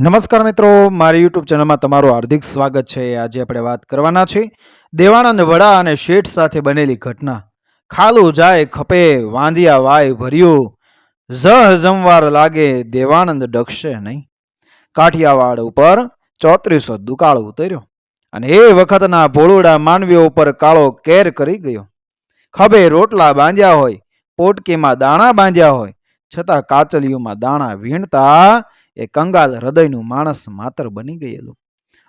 નમસ્કાર મિત્રો, મારી યુટ્યુબ ચેનલમાં તમારું હાર્દિક સ્વાગત છે. આજે આપણે વાત કરવાના છે દેવાનંદ વડા અને શેઠ સાથે બનેલી ઘટના. ખાલું જાય, ખપે, વાંધિયા વાય ભર્યું. જહ જમવાર લાગે, દેવાનંદ ડકશે નહીં. કાઠિયાવાડ ઉપર ચોત્રીસો દુકાળ ઉતર્યો અને એ વખતના ભોળુડા માનવીઓ ઉપર કાળો કેર કરી ગયો. ખભે રોટલા બાંધ્યા હોય, પોટકીમાં દાણા બાંધ્યા હોય, છતાં કાચલીઓમાં દાણા વીણતા એ કંગાલ હૃદયનું માણસ માતર બની ગયેલું.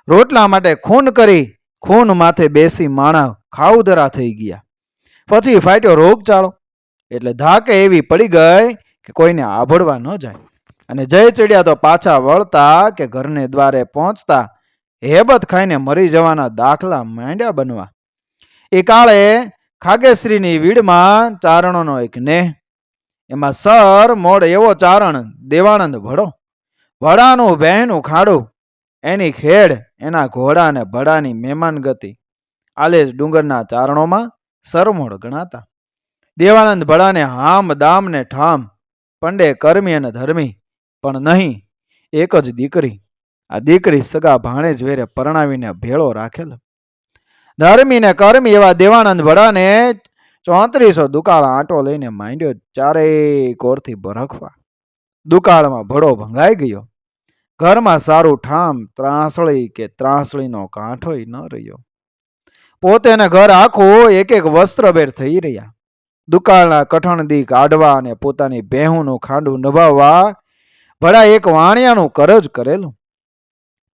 રોટલા માટે ખૂન કરી, ખૂન માથે બેસી માણા ખાઉધરા થઈ ગયા. પછી ફાટ્યો રોગચાળો. એટલે ધાકે એવી પડી ગઈ કે કોઈને આભળવા ન જાય. અને જય ચડ્યા તો પાછા વળતા કે ઘરને દ્વારે પહોંચતા હેબત ખાઈને મરી જવાના દાખલા માંડ્યા બનવા. એ કાળે ખાગેશ્રીની વીડમાં ચારણોનો એક નેહ. એમાં સર મોડ એવો ચારણ, દેવાનંદ ભડો વડાનું બહેનું ખાડું એની ખેડ, એના ઘોડા અને ભડાની મહેમાન ગતિ. આલેજ ડુંગરના ચારણોમાં સરમોડ ગણાતા. દેવાનંદ ભડાને હામ, દામ ને ઠામ. પંડે કર્મી અને ધર્મી, પણ નહીં, એક જ દીકરી. આ દીકરી સગા ભાણેજ વેરે પરણાવીને ભેળો રાખેલો. ધર્મી ને કર્મી એવા દેવાનંદ ભડાને ચોત્રીસો દુકાળ આંટો લઈને માંડ્યો, ચારેય કોરથી ભરખવા દુકાળમાં ભડો ભંગાઈ ગયો. ઘરમાં સારું ઠામ, ત્રાસળી કે ત્રાસળીનો કાંઠોય ન રહ્યો. પોતે ઘર આખું એક એક વસ્ત્રભેર થઈ રહ્યા. દુકાળના કઠણ દી કાઢવા અને પોતાની બેહુનું ખાંડું નભાવવા ભડા એક વાણિયાનું કરજ કરેલું.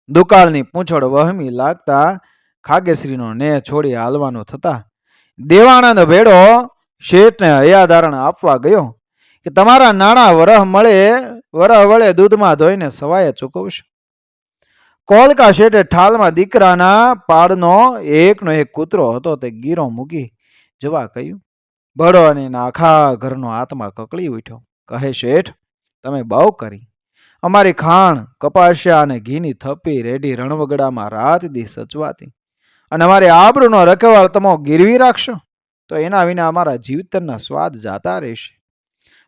દુકાળની પૂંછડ વહમી લાગતા ખાગેશ્રીનો ને છોડી હાલવાનું થતા દેવાનંદ ભેડો શેઠને હયાધારણ આપવા ગયો. કે તમારા નાણાં વરહ મળે, વરહ વળે દૂધમાં ધોઈને સવાય ચૂકવશો. કોલકા શેઠે ઠાલમાં દીકરાના પાડનો એકનો એક કૂતરો હતો, તે ગીરો મૂકી જવા કહ્યું. બળો અને આખા ઘરનો આત્મા કકળી ઉઠ્યો. કહે, શેઠ, તમે બહુ કરી. અમારી ખાણ કપાસ્યા અને ઘીની થપ્પી રેડી રણવગડામાં રાત દી સચવાતી. અને અમારી આબરૂનો રખેવાળ તમો ગીરવી રાખશો, તો એના વિના અમારા જીવતરના સ્વાદ જાતા રહેશે.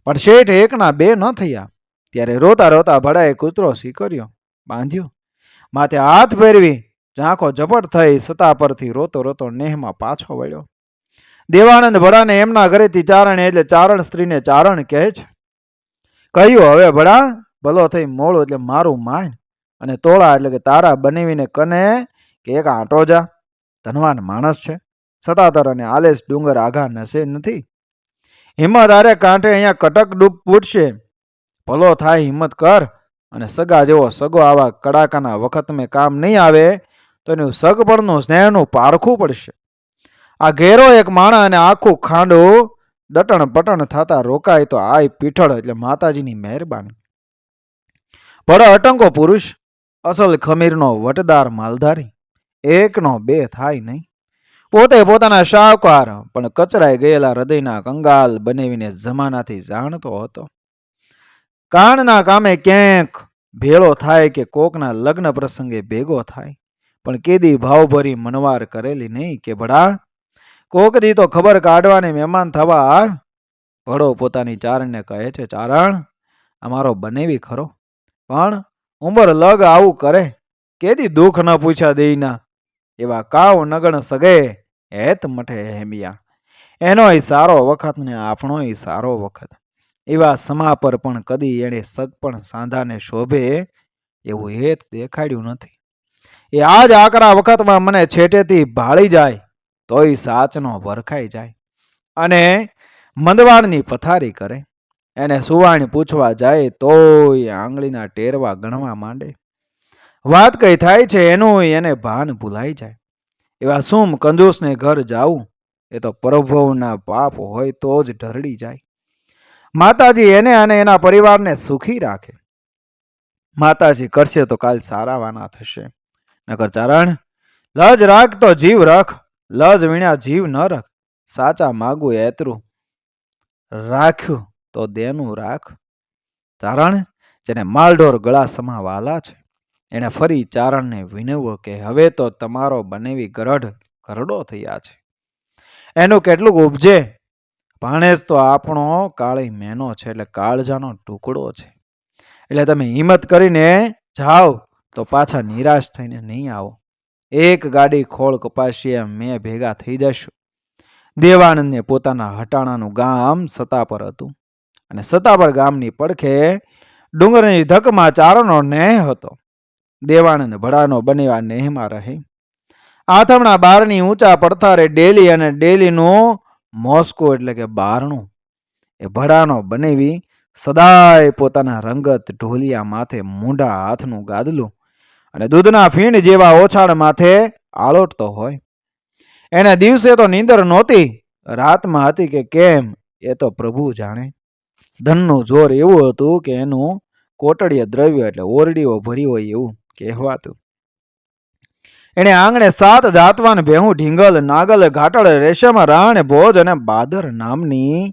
પણ શેઠ એકના બે ન થયા. ત્યારે રોતા રોતા ભડાએ કૂતરો સ્વીકર્યો બાંધ્યો. માથે હાથ ફેરવી ઝાંખો ઝપટ થઈ સતા પરથી રોતો રોતો નેહમાં પાછો વળ્યો. દેવાનંદ ભડાને એમના ઘરેથી ચારણ એટલે ચારણ સ્ત્રીને ચારણ કહે છે. કહ્યું, હવે ભડા, ભલો થઈ મોળું એટલે મારું માન અને તોળા એટલે કે તારા બનાવીને કને કે એક આંટો જા. ધનવાન માણસ છે. સતાતર અને આલેશ ડુંગર આઘા નશે નથી. હિંમત આરે કાંઠે અહીંયા કટક ડૂબ પૂટશે ભલો થાય હિંમત કર અને સગા જેવો સગો આવા કડાકાના વખત મેં કામ નહીં આવે તો એનું સગપણનું સ્નેહનું પારખું પડશે. આ ઘેરો એક માણા અને આખું ખાંડું દટણ પટણ થતા રોકાય તો આય પીઠળ એટલે માતાજીની મહેરબાની. ભડો અટંકો પુરુષ, અસલ ખમીરનો વટદાર માલધારી, એકનો બે થાય નહીં. પોતે પોતાના શાહકાર, પણ કચરાઈ ગયેલા હૃદયના કંગાલ બનાવીને જમાનાથી જાણતો હતો. કાણના કામે ક્યાંક ભેળો થાય કે કોકના લગ્ન પ્રસંગે ભેગો થાય, પણ કેદી ભાવભરી મનવાર કરેલી નહીં કે ભડા કોકરી તો ખબર કાઢવાની મહેમાન થવા ભડો પોતાની ચારણને કહે છે, ચારણ, અમારો બનેવી ખરો. પણ ઉંમર લગ આવું કરે. કેદી દુઃખ ન પૂછ્યા દેઈના. એવા કાવ નગણ સગે હેત મઠે હેમિયા. એનોય સારો વખત ને આપણોય સારો વખત. એવા સમા પર પણ કદી એણે સગ પણ સાંધાને શોભે એવું હેત દેખાડ્યું નથી. એ આજ આકરા વખતમાં મને છેટેથી ભાળી જાય તોય સાચનો વરખાઈ જાય. અને મંદવાણની પથારી કરે. એને સુવાણી પૂછવા જાય તોય આંગળીના ટેરવા ગણવા માંડે. વાત કઈ થાય છે એનું એને ભાન ભૂલાઈ જાય. એવા સુમ કંજૂસને ઘર જાવું, એ તો પ્રભવના પાપ હોય તો જ ઢરડી જાય. માતાજી એને અને એના પરિવારને સુખી રાખે. માતાજી કરશે તો કાલ સારાવાના થશે. નકર ચારણ, લજ રાખ તો જીવ રાખ, લજ વીણ્યા જીવ ન રખ. સાચા માગું એતરું રાખ્યું તો દેનું રાખ. ચારણ, જેને માલઢોર ગળા સમા વાલા છે. એણે ફરી ચારણને વિનવ્યો કે, હવે તો તમારો બનેવી ગરઢ ગરડો થયા છે. એનું કેટલુંક ઉપજે? ભાણેજ તો આપણો કાળી મેનો છે, એટલે કાળજાનો ટુકડો છે. એટલે તમે હિંમત કરીને જાઓ, તો પાછા નિરાશ થઈને નહીં આવો. એક ગાડી ખોળ કપાસીએ મેં ભેગા થઈ જશું. દેવાનંદને પોતાના હટાણાનું ગામ સતાપર હતું. અને સતાપર ગામની પડખે ડુંગરની ધકમાં ચારણો નેહ હતો. દેવાનંદ ભડાનો બનેવા નેહમાં રહે. આથમણા બારની ઊંચા પડથારે ડેલી અને ડેલીનું મોસ્કો એટલે કે બારણું, એ ભડાનો બનેવી સદાય પોતાના રંગત ઢોલિયા માથે મૂંઢા હાથનું ગાદલું અને દૂધના ફીણ જેવા ઓછાળ માથે આળોટતો હોય. એને દિવસે તો નીંદર નહોતી, રાતમાં હતી કે કેમ એ તો પ્રભુ જાણે. ધનનું જોર એવું હતું કે એનું કોટડીય દ્રવ્ય એટલે ઓરડીઓ ભરી હોય એવું. કહેવાતું. એણે આંગણે સાત જાતવાન ભેહું ઢીંગલ, નાગલ, ઘાટળ, રેશમ, રાણ, ભોજ અને બાદર નામની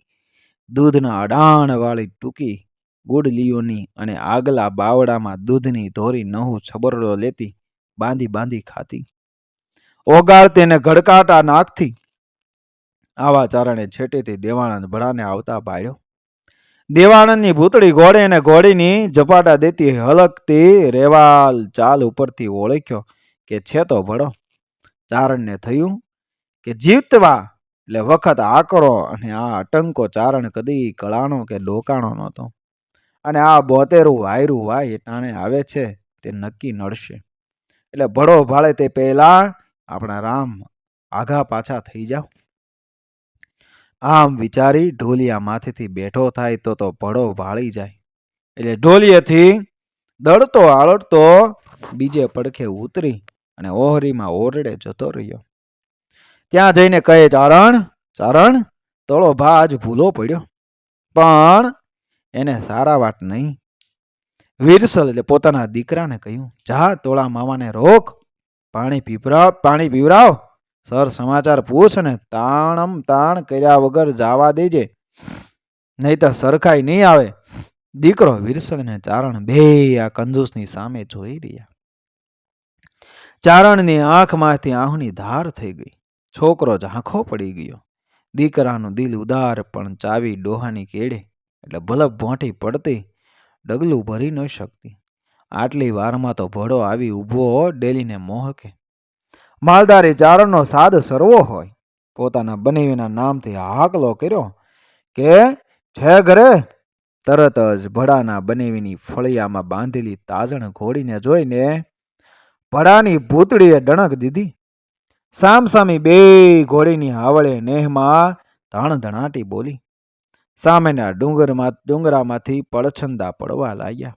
દૂધના અડાણવાળી ટૂંકી ગુડલીઓની અને આગલા બાવડામાં દૂધની ધોરી નહું છબરડો લેતી બાંધી બાંધી ખાતી. ઓગાળતી અને ઘડકાટા નાખતી. આવા ચારણે છેટેથી દેવાણંદ ભડાને આવતા પાડ્યો. દેવાનંદની ભૂતળી ઘોડે અને ઘોડીની ઝપાટા દેતી હલકતી રેવાલ ચાલ ઉપરથી ઓળખ્યો કે છે તો ભળો. ચારણને થયું કે જીવતવા એટલે વખત આકરો અને આ અટંકો ચારણ કદી કળાણો કે ડોકાણો નહોતો. અને આ બોતેરું વાયરું વાય ટાણે આવે છે તે નક્કી નડશે. એટલે ભળો ભાળે તે પહેલા આપણા રામ આઘા પાછા થઈ જાઓ. આમ વિચારી ઢોલિયા માથેથી બેઠો થાય તો તો ભડો ભાળી જાય. એટલે ઢોલિયેથી દળતો આળડતો બીજે પડખે ઉતરી અને ઓહરીમાં ઓરડે જતો રહ્યો. ત્યાં જઈને કહે, ચારણ ચારણ, તળો ભાજ ભૂલો પડ્યો. પણ એને સારા વાત નહીં. વીરસલ એટલે પોતાના દીકરાને કહ્યું, જા તોળા મામાને રોક, પાણી પીપરા, પાણી પીવરાવ. સર, સમાચાર પૂછ ને, તાણમ તાણ કર્યા વગર જાવા દેજે. નહીં તો સરખાઈ નહીં આવે. દીકરો વિરસગને ચારણ બે આ કંજૂસની સામે જોઈ રહ્યા. ચારણની આંખમાંથી આહુની ધાર થઈ ગઈ. છોકરો ઝાંખો પડી ગયો. દીકરાનું દિલ ઉદાર પણ ચાવી ડોહાની કેડે. એટલે ભલબ ભોંટી પડતી, ડગલું ભરી ન શકતી. આટલી વારમાં તો ભડો આવી ઊભો, ડેલીને મોહકે. માલધારી ચારણનો સાદ સરવો હોય. પોતાના બનેવીના નામથી હાકલો કર્યો કે, છે ઘરે? તરત જ ભડાના બનેવીની ફળિયામાં બાંધેલી તાજણ ઘોડીને જોઈને ભડાની ભૂતળીએ ડણક દીધી. સામસામી બે ઘોડીની હાવળે નેહમાં ધણધણાટી બોલી. સામેના ડુંગરમાં, ડુંગરામાંથી પડછંદા પડવા લાગ્યા.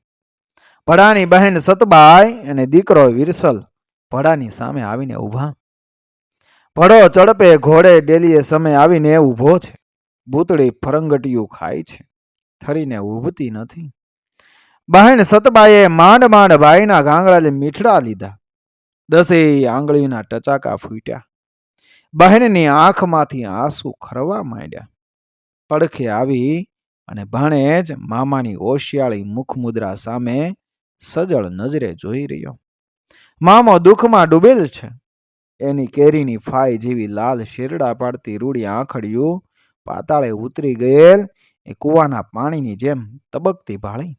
ભડાની બહેન સતબાઈ અને દીકરો વિરસલ ભડાની સામે આવીને ઊભા. ભડો ચડપે ઘોડે ડેલીએ સમય આવીને ઊભો છે. ભૂતળી ફરંગટીયું ખાય છે. થરીને ઊભતી નથી. બહેન સતબાઈએ માંડ માંડ ભાઈના ગાંગડાને મીઠડા લીધા. દસે આંગળીના ટચાકા ફૂટ્યા. બહેનની આંખમાંથી આંસુ ખરવા માંડ્યા. પડખે આવી અને ભાણે જ મામાની ઓશિયાળી મુખમુદ્રા સામે સજળ નજરે જોઈ રહ્યો. મામો દુઃખમાં ડૂબેલ છે. એની કેરીની ફાઈ જેવી લાલ શેરડા પાડતી રૂડી આંખડિયું પાતાળે ઉતરી ગયેલ એ કૂવાના પાણીની જેમ તબકતી ભાળી.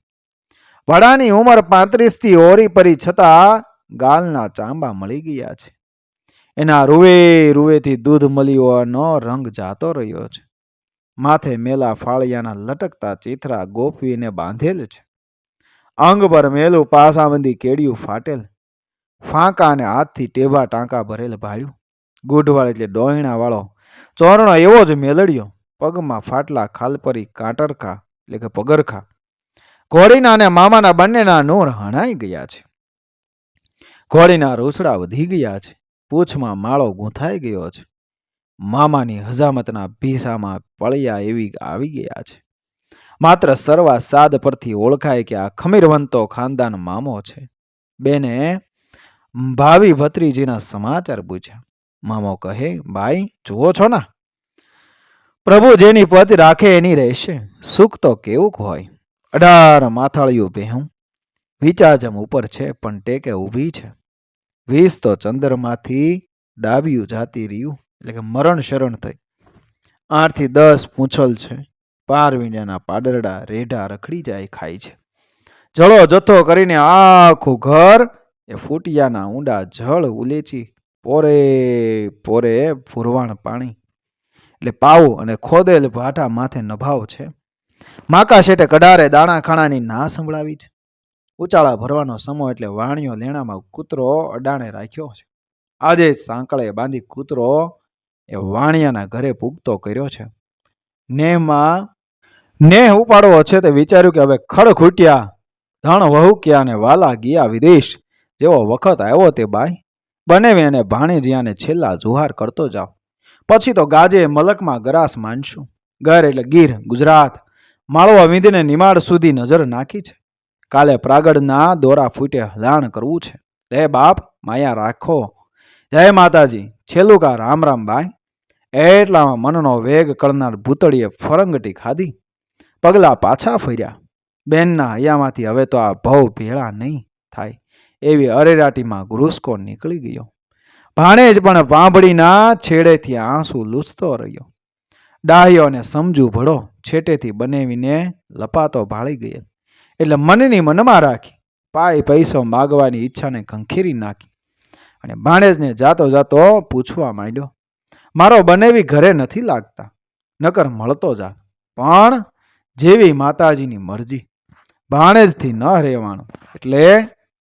વડાની ઉંમર પાંત્રીસથી ઓરી પરી છતાં ગાલના ચાંબા મળી ગયા છે. એના રૂવે રૂવેથી દૂધ મળીઓનો રંગ જાતો રહ્યો છે. માથે મેલા ફાળિયાના લટકતા ચિથરા ગોપવીને બાંધેલ છે. અંગ પર મેલું પાસાબંધી કેડિયું ફાટેલ ફાંકા અને હાથથી ટેવા ટાંકા ભરેલ ભાળ્યું. ગુઢવાળ એટલે ડોહીણા વાળો ચોરણો એવો જ મેલડ્યો. પગમાં ફાટલા ખાલપરી કાંટરખા એટલે કે પગરખા. ઘોડીના અને મામાના બંનેના નૂર હણાઈ ગયા છે. ઘોડીના રોસડા વધી ગયા છે. પૂંછમાં માળો ગૂંથાઈ ગયો છે. મામાની હજામતના ભીસામાં પળિયા એવી આવી ગયા છે. માત્ર સરવા સાદ પરથી ઓળખાય કે આ ખમીરવંતો ખાનદાન મામો છે. બેને ભાવિ ભત્રીજીના સમાચાર પૂછ્યા મામો કહે ભાઈ જુઓ છો ના. પ્રભુ જેની પત રાખે એની રહેશે. સુખ તો કેવુંક હોય. અઢાર માથાળિયું ભેહું વિચાજમ ઉપર છે, પણ ટેકે ઊભી છે. વીસ તો ચંદ્રમાંથી ડાબિયું જાતી રહ્યું. એટલે કે મરણ શરણ થઈ. આઠથી દસ પૂંછલ છે. પાર વીંડાના પાડરડા રેઢા રખડી જાય ખાય છે. જળો જથ્થો કરીને આખું ઘર એ ફૂટિયાના ઊંડા જળ ઉલેચી પોરે પોરે ભૂરવાણ પાણી. એટલે પાવું અને ખોદેલ ભાટા માથે નભાવ છે. માકા શેઠે કડારે દાણા ખાણાની ના સંભળાવી છે. ઉચાળા ભરવાનો સમો એટલે વાણિયો લેણામાં કૂતરો અડાણે રાખ્યો છે. આજે સાંકળે બાંધી કૂતરો એ વાણિયાના ઘરે પૂગતો કર્યો છે. નેહમાં નેહ ઉપાડવો છે તે વિચાર્યું કે હવે ખડ ખૂટ્યા, ધણ વહુક્યા અને વાલા ગયા વિદેશ. જેવો વખત આવ્યો તે બાઈ બનેવી અને ભાણેજિયાને છેલ્લા જુહાર કરતો જાઓ પછી તો ગાજે મલકમાં ગરાસ માનશું ગર એટલે ગીર, ગુજરાત. માળવા વિંધીને નિમાડ સુધી નજર નાખી છે. કાલે પ્રાગડના દોરા ફૂટે હલાણ કરવું છે. લે બાપ, માયા રાખો. જય માતાજી. છેલ્લું કા રામ રામ બાઈ. એટલામાં મનનો વેગ કરનાર ભૂતળીએ ફરંગટી ખાધી. પગલા પાછા ફર્યા. બેનના હૈયામાંથી હવે તો આ ભવ ભેળા નહીં. એવી અરેરાટીમાં ગુરુસ્કો નીકળી ગયો. ભાણેજ પણ ભાંભળીના છેડેથી આંસુ લૂછતો રહ્યો. ડાહ્યો અને સમજુ ભળો છેટેથી બનેવીને લપાતો ભાળી ગયેલ એટલે મનની મનમાં રાખી, પાય પૈસો માગવાની ઈચ્છાને ખંખેરી નાખી અને ભાણેજને જાતો જાતો પૂછવા માંડ્યો, મારો બનેવી ઘરે નથી લાગતા, નકર મળતો જાત પણ જેવી માતાજીની મરજી, ભાણેજથી ન રહેવાનું, એટલે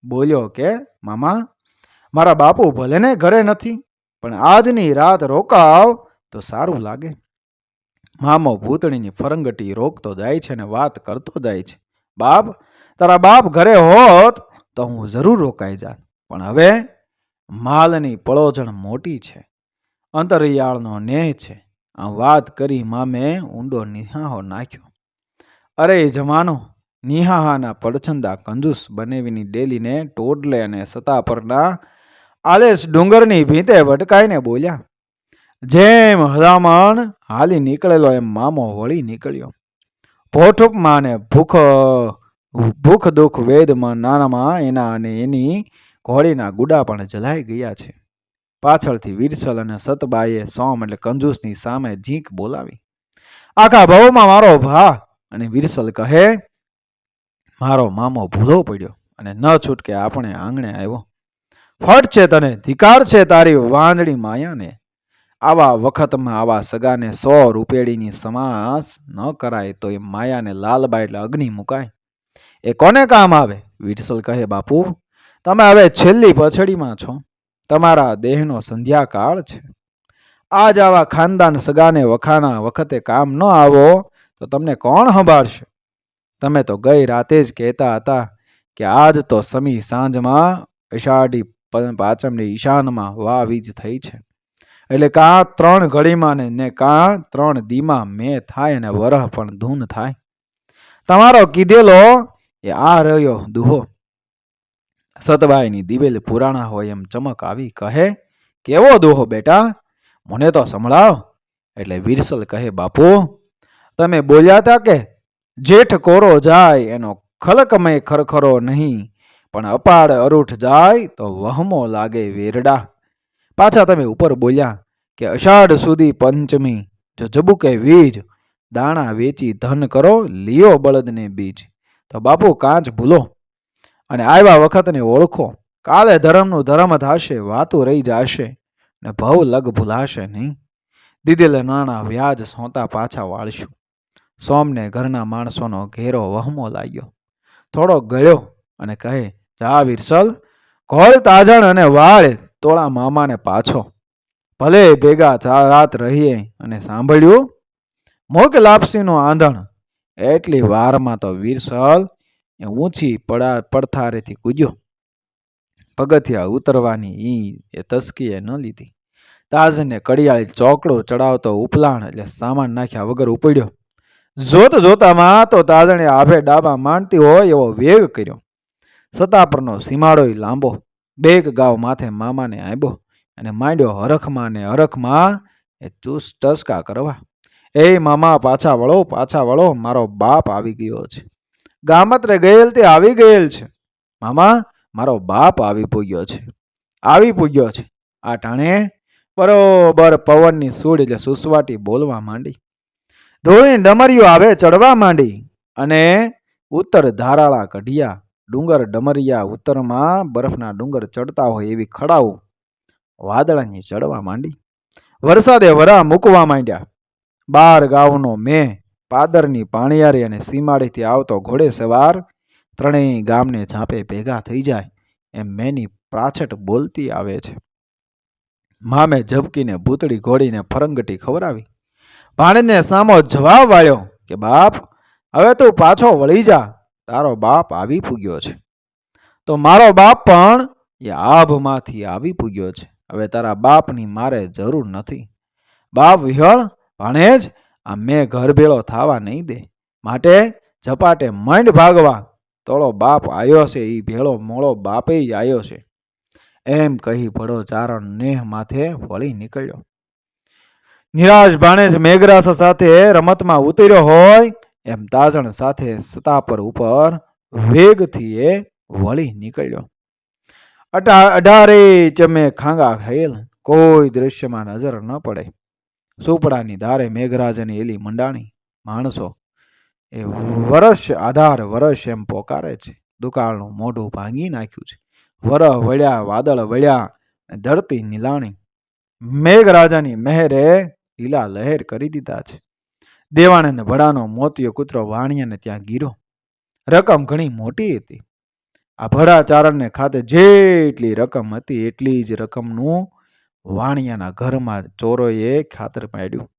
બોલ્યો કે, મામા, મારા બાપુ ભલે ને ઘરે નથી, પણ આજની રાત રોકાવ તો સારું લાગે. મામો ભૂતળીની ફરંગટી રોકતો જાય છે ને વાત કરતો જાય છે. બાપ, તારા બાપ ઘરે હોત તો હું જરૂર રોકાઈ જાત, પણ હવે માલની પળોજણ મોટી છે, અંતરિયાળનો નેહ છે. આમ વાત કરી મામે ઊંડો નિહાહો નાખ્યો. અરે જમાનો નિહાહાના પડછંદા કંજૂસ બનેવીની ડેલીને ટોડલે અને સતા પરના આલેશ ડુંગરની ભીંતે ભટકાઈને બોલ્યા, જેમ હલામણ હાલી નીકળેલો એમ મામો વળી નીકળ્યો. ભોઠુપમાં ને ભૂખ ભૂખ દુઃખ વેદમાં નાનામાં એના અને એની ઘોડીના ગુડા પણ જલાઈ ગયા છે. પાછળથી વીરસલ અને સતબાઈએ સોમ એટલે કંજૂસની સામે ઝીંક બોલાવી, આખા ભવમાં મારો ભા. અને વીરસલ કહે મારો મામો ભૂલો પડ્યો અને ન છૂટકે આપણે આંગણે આવ્યો. ફટ છે તને, ધિકાર છે તારી વાંદડી માયાને. આવા વખતમાં આવા સગાને સો રૂપેડીની સમાસ ન કરાય તો એ માયાને લાલબા એટલે અગ્નિ મુકાય. એ કોને કામ આવે? વિરસલ કહે, બાપુ, તમે હવે છેલ્લી પછડીમાં છો. તમારા દેહનો સંધ્યાકાળ છે. આજ આવા ખાનદાન સગાને વખાણા વખતે કામ ન આવો તો તમને કોણ સંભાળશે? તમે તો ગઈ રાતે જ કહેતા હતા કે આજ તો સમી સાંજમાં અષાઢી પાંચમની ઈશાનમાં વા વીજ થઈ છે. એટલે કાં ત્રણ ઘડીમાં ને ને કાં ત્રણ દીમાં મેં થાય અને વરહ પણ ધૂન થાય. તમારો કીધેલો એ આ રહ્યો, દુહો. સતબાઈની દિવેલ પુરાણા હોય એમ ચમક આવી કહે, કેવો દોહો બેટા? મને તો સંભળાવ. એટલે વિરસલ કહે, બાપુ, તમે બોલ્યા હતા કે જેઠ કોરો જાય, એનો ખલકમય ખરખરો નહીં. પણ અપાડ અરૂઠ જાય, તો વહમો લાગે વેરડા. પાછા તમે ઉપર બોલ્યા કે અષાઢ સુધી પંચમી, જો જબુકે વીજ, દાણા વેચી ધન કરો, લિયો બળદને બીજ. તો બાપુ કાંચ ભૂલો. અને આવ્યા વખતને ઓળખો. કાલે ધર્મનું ધર્મ થશે, વાતું રહી જશે. ને ભવ લગ ભૂલાશે નહીં. દીદેલે નાણાં વ્યાજ સોંતા પાછા વાળશું. સોમને ઘરના માણસોનો ઘેરો વહમો લાગ્યો. થોડો ગયો અને કહે, જા વિરસલ ઘોળ તાજણ અને વાળ તોળા મામાને પાછો. ભલે ભેગા રાત રહીએ. અને સાંભળ્યું મોક લાપસીનું આંધણ. એટલી વારમાં તો વિરસલ એ ઊંચી પડા, પડથારેથી કૂદ્યો. પગથિયા ઉતરવાની ઈ એ તસ્કીએ ન લીધી. તાજને કડિયાળી ચોકડો ચડાવતો ઉપલાણ એટલે સામાન નાખ્યા વગર ઉપડ્યો. જોત જોતામાં તો તાજણે આભે ડાબા માંડતી હોય એવો વેગ કર્યો. સતાપરનો સીમાડોય લાંબો. બેગ ગાવ માથે મામાને આંબ્યો અને માંડ્યો હરખમાં ને હરખમાં એ ચૂસ ટસકા કરવા. એ મામા પાછા વળો પાછા વળો, મારો બાપ આવી ગયો છે. ગામત્રે ગયેલ તે આવી ગયેલ છે. મામા, મારો બાપ આવી પૂગ્યો છે. આવી પૂગ્યો છે. આ ટાણે બરોબર પવનની સૂડ એટલે સુસવાટી બોલવા માંડી. ધોળી ડમરીઓ આવે ચડવા માંડી. અને ઉત્તર ધારાળા કઢિયા, ડુંગર ડમરિયા ઉત્તરમાં બરફના ડુંગર ચડતા હોય એવી ખડાઓ વાદળાની ચડવા માંડી. વરસાદે વરા મૂકવા માંડ્યા. બાર ગાઉનો મેં પાદરની પાણીયારી અને સીમાડીથી આવતો ઘોડે સવાર ત્રણેય ગામને ઝાંપે ભેગા થઈ જાય એમ મેની પ્રાછટ બોલતી આવે છે. મામે ઝબકીને ભૂતળી ઘોડીને ફરંગટી ખવડાવી. ભાણેજને સામો જવાબ વાળ્યો કે, બાપ, હવે તું પાછો વળી જા. તારો બાપ આવી પૂગ્યો છે. તો મારો બાપ પણ એ આભમાંથી આવી પૂગ્યો છે. હવે તારા બાપની મારે જરૂર નથી. બાપ વિહળ ભાણેજ આ મેં ઘર ભેળો થવા નહીં દે. માટે ઝપાટે મંડ ભાગવા. તોળો બાપ આવ્યો છે એ ભેળો મોળો બાપે જ આવ્યો છે. એમ કહી ભડો ચારણ નેહ માથે વળી નીકળ્યો. નિરાશ ભાણેજ મેઘરાસ સાથે રમતમાં ઉતર્યો હોય એમ તાજણ સાથે સતાપર ઉપર વેગથી એ વળી નીકળ્યો. અઢા, અઢારે ચમે ખાંગા ખેલ, કોઈ દૃશ્યમાં નજર ન પડે. સુપડાની ધારે મેઘરાજની એલી મંડાણી, માણસો. એ વરસ આધાર વરસ એમ પોકારે છે. દુકાળનું મોઢું ભાંગી નાખ્યું છે. વરહ વળ્યા, વાદળ વળ્યા, ધરતી નીલાણી. મેઘરાજાની મહેરે લીલા લહેર કરી દીધા છે. દેવાણને ભડાનો મોતિયો કૂતરો વાણિયાને ત્યાં ગીરો. રકમ ઘણી મોટી હતી. આ ભડાચારણને ખાતે જેટલી રકમ હતી, એટલી જ રકમનું વાણિયાના ઘરમાં ચોરોએ ખાતર પાડ્યું.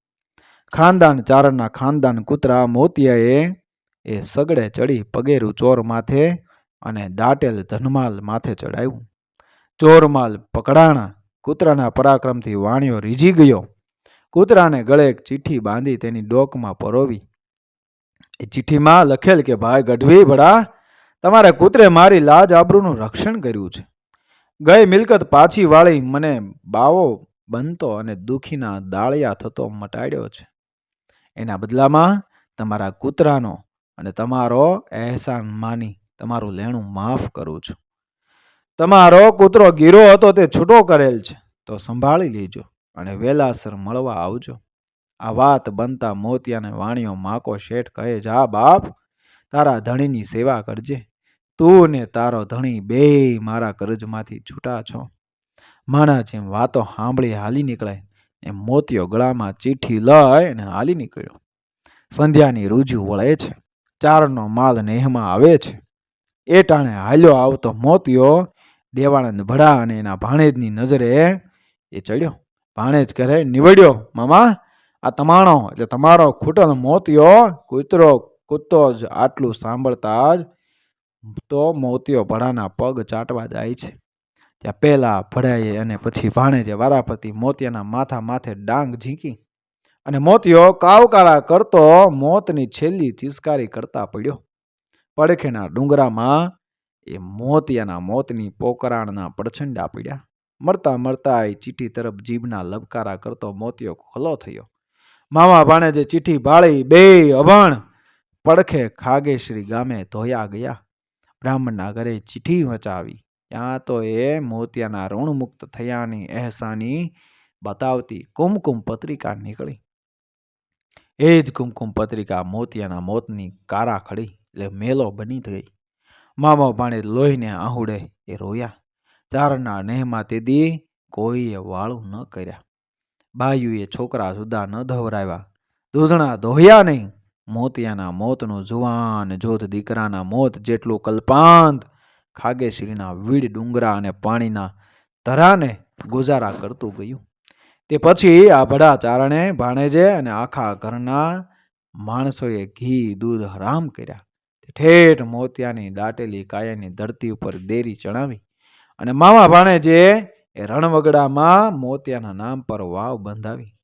ખાનદાન ચારણના ખાનદાન કૂતરા મોતિયાએ એ સગડે ચડી પગેરું ચોર માથે અને દાટેલ ધનમાલ માથે ચડાવ્યું ચોરમાલ પકડાણા કૂતરાના પરાક્રમથી વાણિયો રીઝી ગયો. કૂતરાને ગળે એક ચિઠ્ઠી બાંધી તેની ડોકમાં પરોવી. એ ચિઠ્ઠીમાં લખેલ કે, ભાઈ ગઢવી ભડા, તમારે કૂતરે મારી લાજ આબરૂનું રક્ષણ કર્યું છે. ગઈ મિલકત પાછી વાળી મને બાવો બનતો અને દુખીના દાળિયા થતો મટાડ્યો છે. એના બદલામાં તમારા કૂતરાનો અને તમારો અહેસાન માની તમારું લેણું માફ કરું છું. તમારો કૂતરો ગીરો હતો તે છૂટો કરેલ છે, તો સંભાળી લેજો. અને વેલાસર મળવા આવજો. આ વાત બનતા મોતિયાને વાણિયો માકો શેઠ કહે, જા બાપ, તારા ધણીની સેવા કરજે. તું ને તારો ધણી બે મારા કરજમાંથી છૂટા છો. માના જેમ વાતો સાંભળી હાલી નીકળે એમ મોતિયો ગળામાં ચીઠી લઈ અને હાલી નીકળ્યો. સંધ્યાની રૂજુ વળે છે. ચારનો માલ નેહમાં આવે છે. એ ટાણે હાલ્યો આવતો મોતિયો દેવાનંદ ભડા અને એના ભાણેજની નજરે એ ચડ્યો. ભાણેજ કરે, નીવડ્યો. મામા, આ તમાણો, એટલે તમારો ખૂટલ મોતિયો કૂતરો, કૂતો જ આટલું સાંભળતા જ તો મોતિયો ભડાના પગ ચાટવા જાય છે. ત્યાં પહેલાં ભડાઈએ અને પછી ભાણેજે વારાફરતી મોતિયાના માથા માથે ડાંગ ઝીંકી અને મોતિયો કાવકારા કરતો મોતની છેલ્લી ચિસ્કારી કરતા પડ્યો. પડખેના ડુંગરામાં એ મોતિયાના મોતની પોકરાણના પડછંડા પડ્યા. મરતા મરતા એ ચીઠી તરફ જીભના લબકારા કરતો મોતિયો ખલો થયો. મામા ભાણેજે ચીઠી બાળી બે અભણ પડખે ખાગેશ્રી ગામે ધોયા ગયા. બ્રાહ્મણના ઘરે ચીઠી વચાવી. ત્યાં તો એ મોતિયાના ઋણમુક્ત થયાની અહેસાની બતાવતી કુમકુમ પત્રિકા નીકળી. એ જ કુમકુમ પત્રિકા મોતિયાના મોતની કારા ખડી એટલે મેલો બની ગઈ. મામા ભાણે લોહીને આહુડે એ રોયા. ચારના નેહમાં તેદી કોઈએ વાળું ન કર્યા. બાયુએ છોકરા સુધા ન ધવરાવ્યા. દૂધણા ધોયા નહીં. મોતિયાના મોતનું જુવાન જોત દીકરાના મોત જેટલું કલ્પાંત. ખાગેશ્રીના વીડ ડુંગરા અને પાણીના ધરાને ગુજારા કરતું ગયું. તે પછી આ ભડા ચારણે ભાણેજે અને આખા ઘરના માણસોએ ઘી, દૂધ હરામ કર્યા. ઠેઠ મોતિયાની દાટેલી કાયાની ધરતી ઉપર દેરી ચણાવી અને મામા ભાણેજે એ રણવગડામાં મોતિયાના નામ પર વાવ બંધાવી.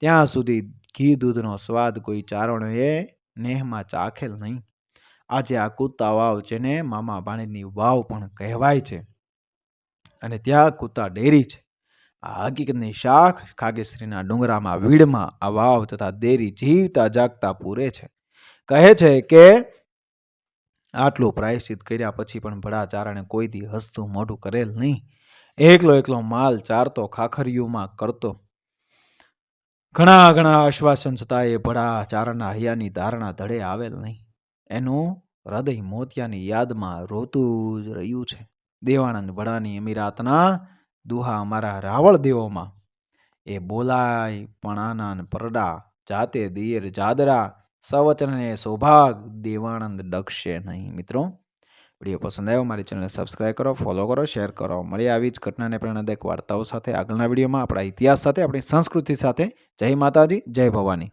ત્યાં સુધી ઘી દૂધનો સ્વાદ કોઈ ચારણોએ નેહમાં ચાખેલ નહીં. આજે આ કૂતા વાવ જેને મામા ભાણેજની વાવ પણ કહેવાય છે. અને ત્યાં કૂતા ડેરી છે. આ હકીકતની શાખ ખાગેશ્રીના ડુંગરામાં, વીડમાં આ વાવ તથા દેરી જીવતા જાગતા પૂરે છે. કહે છે કે આટલું પ્રાયશ્ચિત કર્યા પછી પણ ભડા ચારણે કોઈ દી હસતું મોઢું કરેલ નહીં. એકલો એકલો માલ ચારતો ખાખરિયુમાં કરતો. ઘણા ઘણા આશ્વાસન છતાં એ ભડા ચારણના હૈયાની ધારણા ધડે આવેલ નહીં. એનું હૃદય મોતિયાની યાદમાં રોતું જ રહ્યું છે. દેવાનંદ ભળાની અમીરાતના દુહા અમારા રાવળ દેવોમાં. એ બોલાય પણ આનંદ પરડા જાતે દિયર જાદરા સવચનને સૌભાગ દેવાનંદ ડકશે નહીં. મિત્રો, વીડિયો પસંદ આવ્યો, મારી ચેનલને સબસ્ક્રાઈબ કરો, ફોલો કરો, શેર કરો. મળી આવી જ ઘટનાને પ્રેરણાદાયક વાર્તાઓ સાથે. આગળના વિડીયોમાં આપણા ઇતિહાસ સાથે, આપણી સંસ્કૃતિ સાથે. જય માતાજી, જય ભવાની.